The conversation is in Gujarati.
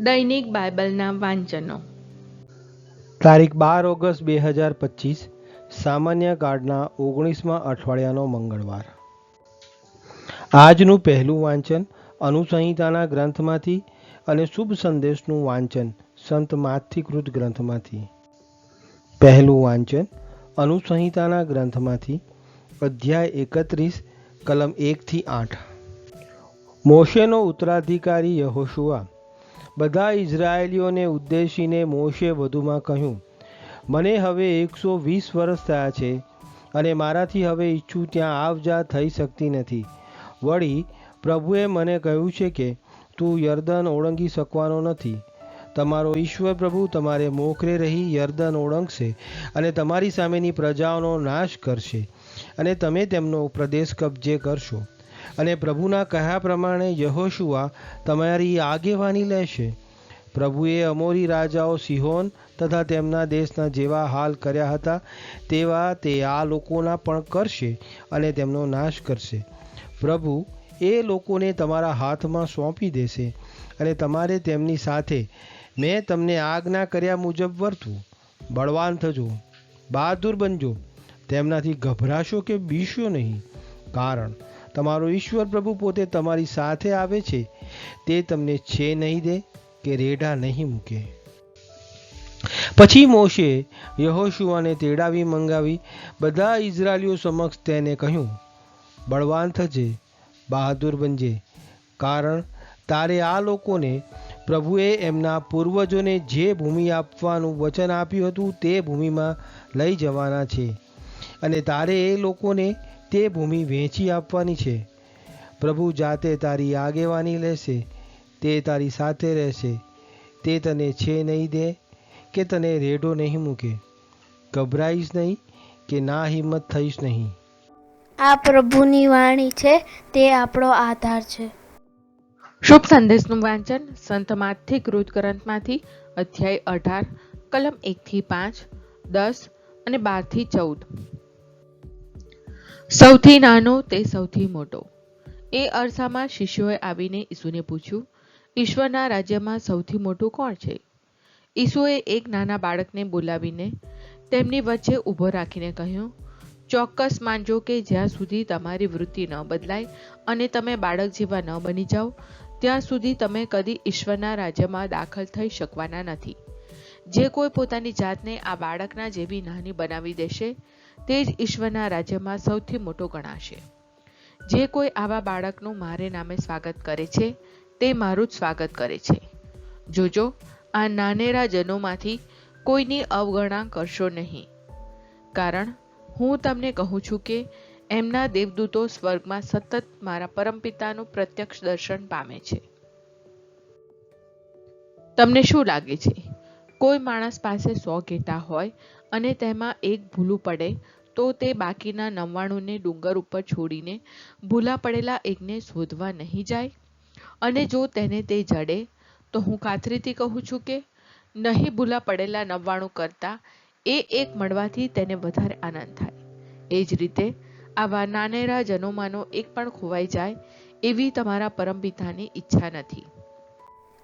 દૈનિક બાઇબલના વાંચનો. તારીખ બાર ઓગસ્ટ બે હજાર પચીસ, સામાન્ય કાર્ડના ઓગણીસમાં અઠવાડિયાનો મંગળવાર. આજનું પહેલું વાંચન અનુસંહિતાના ગ્રંથમાંથી અને શુભ સંદેશનું વાંચન સંત માથીકૃત ગ્રંથમાંથી. પહેલું વાંચન અનુસંહિતાના ગ્રંથમાંથી, અધ્યાય એકત્રીસ, કલમ એકથી આઠ. મોશેનો ઉત્તરાધિકારી યહોશુઆ બધા ઇઝરાયેલીઓને ઉદ્દેશીને મોશે વધુમાં કહ્યું, મને હવે એકસો વીસ વર્ષ થયા છે અને મારાથી હવે ઈચ્છું ત્યાં આવ જા થઈ શકતી નથી. વળી, પ્રભુએ મને કહ્યું છે કે, તું યર્દન ઓળંગી શકવાનો નથી. તમારો ઈશ્વર પ્રભુ તમારે મોખરે રહી યર્દન ઓળંગશે અને તમારી સામેની પ્રજાઓનો નાશ કરશે અને તમે તેમનો પ્રદેશ કબજે કરશો. અને પ્રભુના કહ્યા પ્રમાણે યહોશુઆ તમારી આગેવાની લેશે. પ્રભુએ અમોરી રાજાઓ સિહોન તથા તેમના દેશના જેવા હાલ કર્યા હતા, તેવા તે આ લોકોના પણ કરશે અને તેમનો નાશ કરશે. પ્રભુ એ લોકોને તમારા હાથમાં સોંપી દેશે અને તમારે તેમની સાથે મેં તમને આજ્ઞા કર્યા મુજબ વર્તવું બળવાન થજો, બહાદુર બનજો, તેમનાથી ગભરાશો કે બીશો નહીં. કારણ તમારો ઈશ્વર પ્રભુ પોતે તમારી સાથે આવે છે, તે તમને છે નહીં દે કે રેઢા નહીં મૂકે. પછી મોશે યહોશુઆને તેડાવી મંગાવી, બધા ઇઝરાયલીઓ સમક્ષ તેને કહ્યું, બળવાન થજે, બહાદુર બનજે, કારણ તારે આ લોકોને પ્રભુએ એમના પૂર્વજોને જે ભૂમિ આપવાનું વચન આપ્યું હતું તે ભૂમિમાં લઈ જવાના છે. અને તારે એ લોકોને તે ભૂમિ વેચી આપવાની છે. પ્રભુ જાતે તારી આગેવાની લેશે તે તારી સાથે રહેશે. તે તને છે નહીં દે કે તને રેડો નહીં મૂકે. ગભરાઈશ નહીં કે ના હિંમત થઈશ નહીં. આ પ્રભુની વાણી છે તે આપણો આધાર છે. શુભ સંદેશનું વાંચન સંત માથી કૃત ગ્રંથમાંથી અધ્યાય અઢાર કલમ એકથી પાંચ દસ અને બારથી ચૌદ. સૌથી નાનો તે સૌથી મોટો. એ અરસામાં શિષ્યોએ આવીને ઈસુને પૂછ્યું, ઈશ્વરના રાજ્યમાં સૌથી મોટું કોણ છે? ઈસુએ એક નાના બાળકને બોલાવીને તેમની વચ્ચે ઊભો રાખીને કહ્યું, ચોક્કસ માનજો કે જ્યાં સુધી તમારી વૃત્તિ ન બદલાય અને તમે બાળક જેવા ન બની જાઓ, ત્યાં સુધી તમે કદી ઈશ્વરના રાજ્યમાં દાખલ થઈ શકવાના નથી. જે કોઈ પોતાની જાતને આ બાળકના જેવી નાની બનાવી દેશે, તે જ ઈશ્વરના રાજ્યમાં સૌથી મોટો ગણાશે. જે કોઈ આવા બાળકનું મારે નામે સ્વાગત કરે છે, તે મારું જ સ્વાગત કરે છે. જોજો, આ નાનેરા જનોમાંથી કોઈની અવગણના કરશો નહીં. કારણ, હું તમને કહું છું કે એમના દેવદૂતો સ્વર્ગમાં સતત મારા પરમપિતાનું પ્રત્યક્ષ દર્શન પામે છે. તમને શું લાગે છે? કોઈ માણસ પાસે સો ઘેટા હોય અને તેમાં એક ભૂલું પડે, તો તે બાકીના નવ્વાણુંને ડુંગર ઉપર છોડીને ભૂલા પડેલા એકને શોધવા નહીં જાય. અને જો તેને તે જડે, તો હું ખાતરીથી કહું છું કે નહીં ભૂલા પડેલા નવ્વાણું કરતાં એ એક મળવાથી તેને વધારે આનંદ થાય. એ જ રીતે આવા નાનેરા જનોમાંનો એક પણ ખોવાઈ જાય એવી તમારા પરમપિતાની ઈચ્છા નથી.